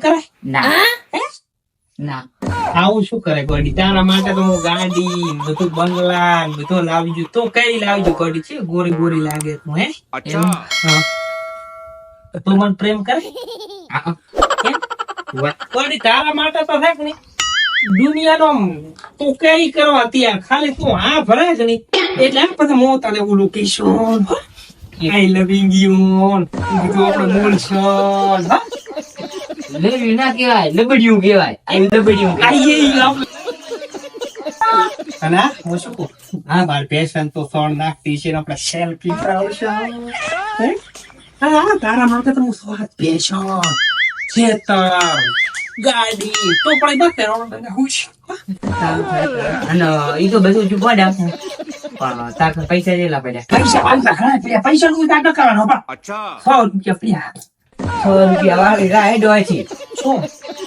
તો આવું શું કરે ગોડી? તારા માટે તો હું ગાડી બધું બંગલા બધું લાવજો તો કઈ લાવજો ગોડી? છે ગોરી ગોરી લાગે તું હે? તું મને પ્રેમ કરે? ગોડી તારા માટે તો થાય ને દુનિયાનો તું કઈ કરવા તૈયાર ખાલી તું હા ભરે જ નહીં એટલે આ પછી હું તને ઓલું કહીશું આઈ લવિંગ યુ બધું આપણે બોલશું હા. લેવી ના કહેવાય લબડિયું કહેવાય આઈ લબડિયું આઈ અને હું શું કહું? હા બાર પેશન તો સોળ નાખતી છે આપણે સેલ્ફી કરાવશું. હા, તારા માટે તો હું સ્વાદ પેશન ખેતર ગાડી. તો પણ બસ હુશ અને ઈ તો બધું જો તાર પૈસા જેલા પૈસા પૈસા પૈસા નું તાર કરવાનો બા રૂપિયા પડ્યા. સો રૂપિયા વાળી રાહ ડોય છે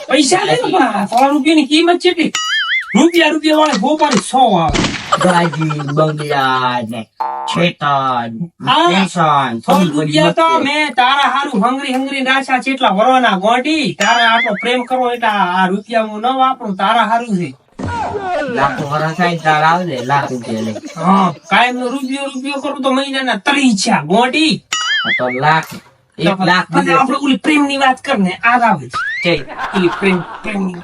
પૈસા લે બા સો રૂપિયા કિંમત છે રૂપિયા રૂપિયા વાળા ગોપાલ સો આવે. ગાડી બંગલા ખેતર હા. પેશન તો મેં તારા હારું હંગરી હંગરી રાશા છે વરવાના ગોટી તારા આટલો પ્રેમ કરવો એટલે આ રૂપિયા હું ન વાપરું તારા હારું છે. લાખો વર્ષ થાય ને આવજે લાખ રૂપિયા લઈ. હા કાયમ નો રૂપિયો રૂપિયો કરું તો મહિનાના ત્રીસ છે ગોટી તો લાખ એક લાખ આપણે ઓલી પ્રેમની વાત કર ને આ આવે છે. પ્રેમ પ્રેમની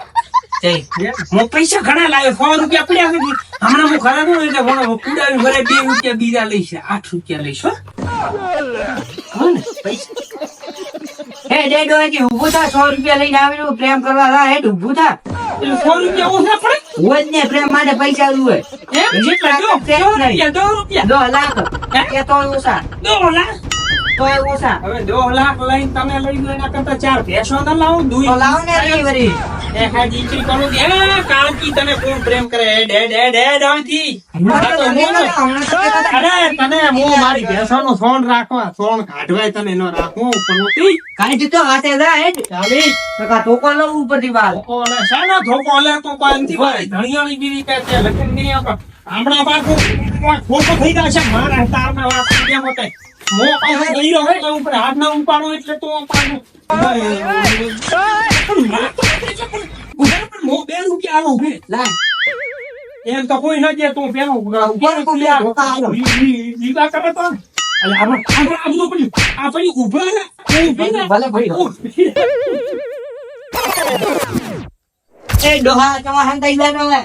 હું પૈસા ઘણા લાવ્યો સો રૂપિયા પડ્યા છે. હમણાં હું ઘણા નું એટલે ભણો કુડાવી ભરે બે રૂપિયા બીજા લઈશ આઠ રૂપિયા લઈશ હો. ને પૈસા. હે ડે ડોહી ઊભું થા સો રૂપિયા લઈને આવેલું પ્રેમ કરવા રા હેઠ ઊભું થા. સો રૂપિયા ઓછા પડે? હોય ને પ્રેમ માટે પૈસા દો રૂપિયા દો રૂપિયા. દો લાખ. કે તો ઓછા. દો લાખ. તો ઓછા. હવે દો લાખ લઈને તમે લઈ લો એના કરતા ચાર ભેસો ના લાવો દૂધ લાવો ને રે વરી એ હાજી ઈચરી કરું કે એ તને કોણ પ્રેમ કરે? ડે ડે ડે ડોથી હમણાં તો તમે નતા, હમણાં તો તમે નતા. અરે તને હું મારી ભેંસોનો સોણ રાખવા સોણ કાઢવાય તને ન રાખું પણ તી કાંઈ તો હાથે જા ચાલી નકા ટોકો લઉં ઉપરથી બાલ. ધોકો લે. શાનો ધોકો લે તું કોઈ ભાઈ? ધણિયાળી બીવી કે તે લગન નહીં આપે હમણાં પાછું ખોટો થઈ જશે મારા તારના વાત કેમ હોતે મો પાછો ગઈ રહ્યો ઉપર હાથ ના ઉપાડો એટલે તો પાછું કોઈ ન તું પેલો ઉપર તું આ બધું પડ્યું એ ડોહા તમા થઈ જાય તમે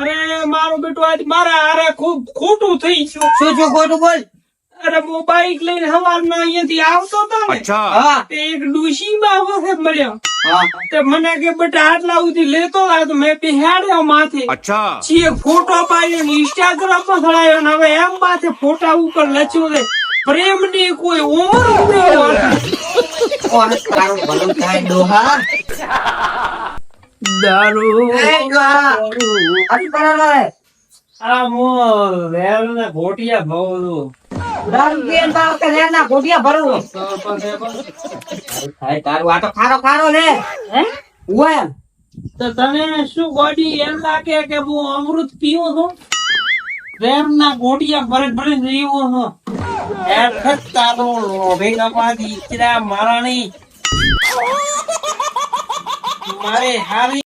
અરે મારો બેટો આજ મારા અરે ખૂબ ખોટું થઈ ગયું. શું શું ખોટું બોલ અરે મોબાઈલ લઈને હવારમાં અહીંયાથી આવતો તો ને. અચ્છા. તે એક ડુશીમાં હવે મળ્યો. મને કે બેટા આટલા સુધી લેતો આવ્યો તો મેં બિહાડ્યો માથે. અચ્છા. છીએ ફોટો પાડી ઇન્સ્ટાગ્રામ પર ચડાયો ને હવે એમ માથે ફોટા ઉપર લખ્યું છે પ્રેમની કોઈ ઉમર દારૂ. ભોટિયા બહુ કે હું અમૃત પીવું છું પ્રેમ ના ગોટિયા ભરે ભરે જીવું છું હેઠ તારો લોભે કપાતી ઈચરા મારાણી મારે હારી